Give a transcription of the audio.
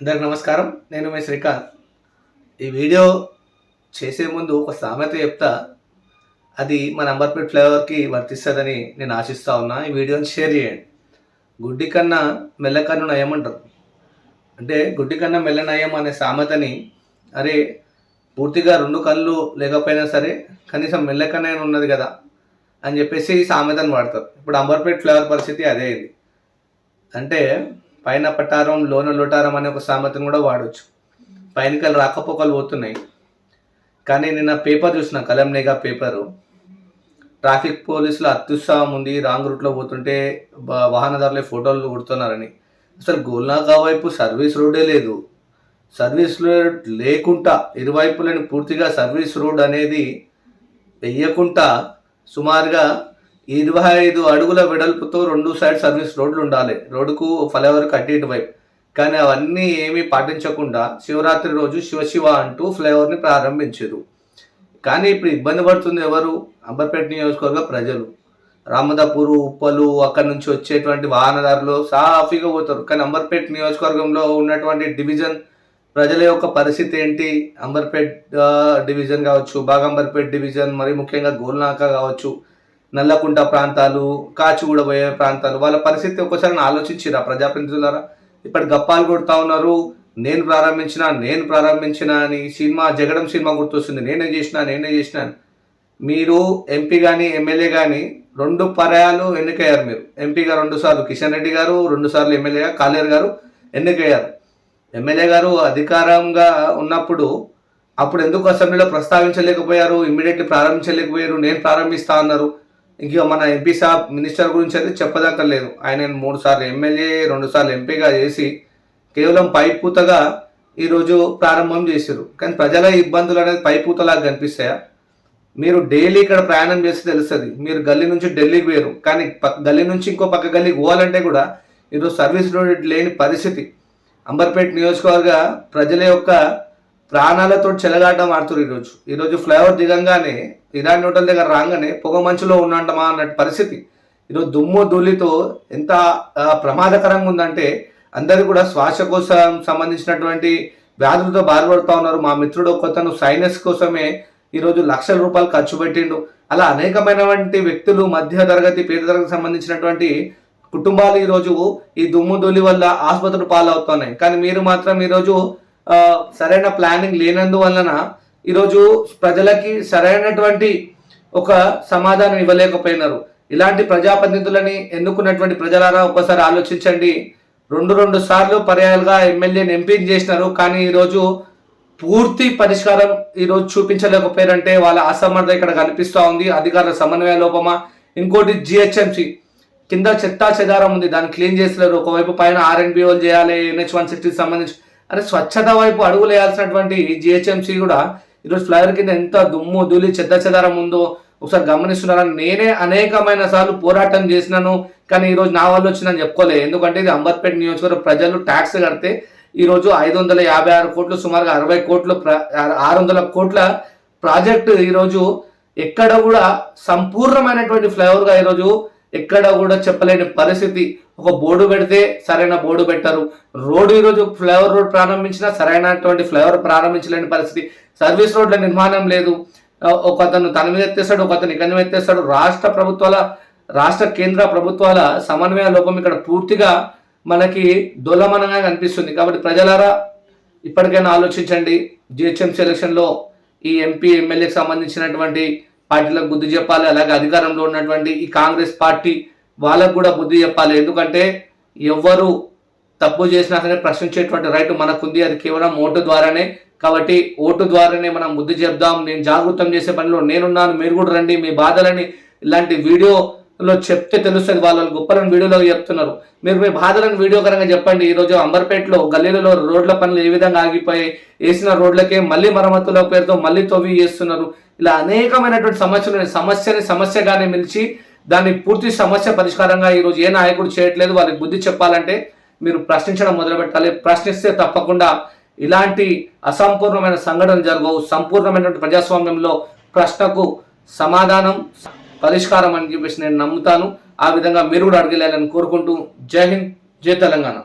అందరికి నమస్కారం. నేను మీ శ్రీకాంత్. ఈ వీడియో చేసే ముందు ఒక సామెత చెప్తా. అది మన అంబర్పేట్ ఫ్లేవర్కి వర్తిస్తుందని నేను ఆశిస్తా ఉన్నా. ఈ వీడియోని షేర్ చేయండి. గుడ్డి కన్నా మెల్ల కన్ను అంటారు. అంటే గుడ్డి కన్నా మెల్ల నయం అనే సామెతని అరే పూర్తిగా రెండు కళ్ళు లేకపోయినా సరే కనీసం మెల్ల ఉన్నది కదా అని చెప్పేసి ఈ సామెతను వాడతారు. ఇప్పుడు అంబర్పేట్ ఫ్లేవర్ పరిస్థితి అదే ఇది. అంటే పైన పట్టారం లోన లోటారం అనే ఒక సామెతను కూడా వాడచ్చు. పైనకలు రాకపోకలు పోతున్నాయి. కానీ నిన్న పేపర్ చూసిన కలం నిఘా పేపరు. ట్రాఫిక్ పోలీసులు అత్యుత్సాహం ఉంది రాంగ్ రూట్లో పోతుంటే వాహనదారులే ఫోటోలు కొడుతున్నారని. అసలు గోల్నాకా వైపు సర్వీస్ రోడ్డే లేదు. సర్వీస్ రోడ్ లేకుండా ఇరువైపులను పూర్తిగా సర్వీస్ రోడ్ అనేది వెయ్యకుండా సుమారుగా ఇరవై ఐదు అడుగుల వెడల్పుతో రెండు సైడ్ సర్వీస్ రోడ్లు ఉండాలి. రోడ్డుకు ఫ్లైఓవర్ కట్టి ఇటువైపు కానీ అవన్నీ ఏమీ పాటించకుండా శివరాత్రి రోజు శివ శివ అంటూ ఫ్లైఓవర్ని ప్రారంభించారు కానీ ఇప్పుడు ఇబ్బంది పడుతుంది ఎవరు? అంబర్పేట నియోజకవర్గ ప్రజలు. రామదాపూరు ఉప్పలు అక్కడి నుంచి వచ్చేటువంటి వాహనదారులు సాఫీగా పోతారు. కానీ అంబర్పేట నియోజకవర్గంలో ఉన్నటువంటి డివిజన్ ప్రజల యొక్క పరిస్థితి ఏంటి? అంబర్పేట్ డివిజన్ కావచ్చు బాగంబర్పేట్ డివిజన్ మరి ముఖ్యంగా గోల్నాక కావచ్చు. నల్లకుంట ప్రాంతాలు కాచిగూడ పోయే ప్రాంతాలు వాళ్ళ పరిస్థితి ఒక్కసారి ఆలోచించిరా ప్రజాప్రతినిధులారా. ఇప్పటి గప్పాలు కొడతా ఉన్నారు నేను ప్రారంభించిన నేను ప్రారంభించిన అని సినిమా జగడం సినిమా గుర్తొస్తుంది. నేనే చేసిన నేనే చేసిన మీరు ఎంపీ కానీ ఎమ్మెల్యే కానీ రెండు పర్యాలు ఎన్నికయ్యారు మీరు. ఎంపీగా రెండు సార్లు కిషన్ రెడ్డి గారు రెండు సార్లు ఎమ్మెల్యేగా కాలేరు గారు ఎన్నికయ్యారు. ఎమ్మెల్యే గారు అధికారంగా ఉన్నప్పుడు అప్పుడు ఎందుకు అసెంబ్లీలో ప్రస్తావించలేకపోయారు ఇమ్మీడియట్లీ ప్రారంభించలేకపోయారు నేను ప్రారంభిస్తా అన్నారు. ఇంక మన ఎంపీ సాబ్ మినిస్టర్ గురించి అయితే చెప్పదక్కర్లేదు. ఆయన మూడు సార్లు ఎమ్మెల్యే రెండు సార్లు ఎంపీగా చేసి కేవలం పైపూతగా ఈరోజు ప్రారంభం చేశారు కానీ ప్రజల ఇబ్బందులు అనేది పైపూతలాగా కనిపిస్తాయా? మీరు డైలీ ఇక్కడ ప్రయాణం చేస్తే తెలుస్తుంది. మీరు గల్లీ నుంచి ఢిల్లీకి పోయారు కానీ పక్క గల్లీ నుంచి ఇంకో పక్క గల్లీకి పోవాలంటే కూడా ఈరోజు సర్వీస్ రోడ్ లేని పరిస్థితి. అంబర్పేట్ నియోజకవర్గ ప్రజల యొక్క ప్రాణాలతో చెలగాటం ఆడుతురు ఈరోజు. ఈరోజు ఫ్లైఓవర్ దిగంగానే ఇరాన్ హోటల్ దగ్గర రాగానే పొగ మంచులో ఉన్నాంటమా అన్నట్టు పరిస్థితి. ఈరోజు దుమ్ము ధూళితో ఎంత ప్రమాదకరంగా ఉందంటే అందరూ కూడా శ్వాసకోశ సంబంధించినటువంటి వ్యాధులతో బాధపడుతూ ఉన్నారు. మా మిత్రుడు ఒకతను సైనస్ కోసమే ఈరోజు లక్షల రూపాయలు ఖర్చు పెట్టిండు. అలా అనేకమైనటువంటి వ్యక్తులు మధ్య తరగతి పేద తరగతి సంబంధించినటువంటి కుటుంబాలు ఈరోజు ఈ దుమ్ము ధూళి వల్ల ఆసుపత్రులు పాలవుతున్నాయి. కానీ మీరు మాత్రం ఈరోజు సరైన ప్లానింగ్ లేనందువలన ఈరోజు ప్రజలకి సరైనటువంటి ఒక సమాధానం ఇవ్వలేకపోయినారు. ఇలాంటి ప్రజాప్రతినిధులని ఎన్నుకున్నటువంటి ప్రజలారా ఒక్కసారి ఆలోచించండి. రెండు రెండు సార్లు పర్యాలుగా ఎమ్మెల్యేని ఎంపీని చేసినారు కానీ ఈరోజు పూర్తి పరిష్కారం ఈరోజు చూపించలేకపోయారంటే వాళ్ళ అసమర్థత ఇక్కడ కనిపిస్తూ ఉంది. అధికారుల సమన్వయ లోపమా? ఇంకోటి జిహెచ్ఎంసి. కింద చెత్తా చెదారం ఉంది. దాన్ని క్లీన్ చేసలేరు ఒకవైపు పైన ఆర్ఎన్బిఓలు చేయాలి ఎన్హెచ్ వన్ సిక్స్టీకి సంబంధించి అరే స్వచ్ఛత వైపు అడుగులు వేయాల్సినటువంటి జిహెచ్ఎంసి కూడా ఈరోజు ఫ్లైఓవర్ కింద ఎంత దుమ్ము ధూళి చెద్ద చెదారం ఉందో ఒకసారి గమనిస్తున్నారని నేనే అనేకమైన సార్లు పోరాటం చేసినాను కానీ ఈరోజు నా వల్ల వచ్చిందని చెప్పుకోలేదు. ఎందుకంటే ఇది అంబర్పేట నియోజకవర్గ ప్రజలు ట్యాక్స్ కడితే ఈరోజు ఐదు వందల యాభై ఆరు కోట్లు సుమారుగా అరవై కోట్లు ఆరు వందల కోట్ల ప్రాజెక్టు ఈరోజు ఎక్కడ కూడా సంపూర్ణమైనటువంటి ఫ్లైఓవర్గా ఈరోజు ఎక్కడ కూడా చెప్పలేని పరిస్థితి. ఒక బోర్డు పెడితే సరైన బోర్డు పెట్టరు. రోడ్డు ఈరోజు ఫ్లైఓవర్ రోడ్ ప్రారంభించినా సరైనటువంటి ఫ్లైఓవర్ ప్రారంభించలేని పరిస్థితి. సర్వీస్ రోడ్ల నిర్మాణం లేదు. ఒక అతను తన మీద ఎత్తేస్తాడు ఒక అతను ఇక్కడ ఎత్తేస్తాడు. రాష్ట్ర ప్రభుత్వాల రాష్ట్ర కేంద్ర ప్రభుత్వాల సమన్వయ లోపం ఇక్కడ పూర్తిగా మనకి దొలమనంగా కనిపిస్తుంది. కాబట్టి ప్రజలారా ఇప్పటికైనా ఆలోచించండి. జిహెచ్ఎంసీ ఎలక్షన్లో ఈ ఎంపీ ఎమ్మెల్యేకి సంబంధించినటువంటి పార్టీలకు బుద్ధి చెప్పాలి అలాగే అధికారంలో ఉన్నటువంటి ఈ కాంగ్రెస్ పార్టీ వాళ్ళకు కూడా బుద్ధి చెప్పాలి. ఎందుకంటే ఎవ్వరు తప్పు చేసినా సరే ప్రశ్నించేటువంటి రైట్ మనకుంది. అది కేవలం ఓటు ద్వారానే. కాబట్టి ఓటు ద్వారానే మనం బుద్ధి చెప్దాం. నేను జాగృతం చేసే పనిలో నేనున్నాను. మీరు కూడా రండి. మీ బాధలని ఇలాంటి వీడియోలో చెప్తే తెలుస్తుంది. వాళ్ళ గొప్పలను వీడియోలో చెప్తున్నారు. మీరు మీ బాధలను వీడియో కరంగా చెప్పండి ఈరోజు అంబర్పేటలో గల్లీలలో రోడ్ల పనులు ఏ విధంగా ఆగిపోయి వేసిన రోడ్లకే మళ్ళీ మరమ్మతుల పేరుతో మళ్ళీ తొవ్వి చేస్తున్నారు. ఇలా అనేకమైనటువంటి సమస్యలు సమస్యని సమస్యగానే మిలిచి దాన్ని పూర్తి సమస్య పరిష్కారంగా ఈరోజు ఏ నాయకుడు చేయట్లేదు వాళ్ళకి బుద్ధి చెప్పాలంటే మీరు ప్రశ్నించడం మొదలుపెట్టాలి. ప్రశ్నిస్తే తప్పకుండా ఇలాంటి అసంపూర్ణమైన సంఘటనలు జరగవు. సంపూర్ణమైనటువంటి ప్రజాస్వామ్యంలో ప్రశ్నకు సమాధానం పరిష్కారం అని చెప్పేసి నేను నమ్ముతాను. ఆ విధంగా మీరు కూడా అడగలేదని కోరుకుంటూ జై హింద్ జై తెలంగాణ.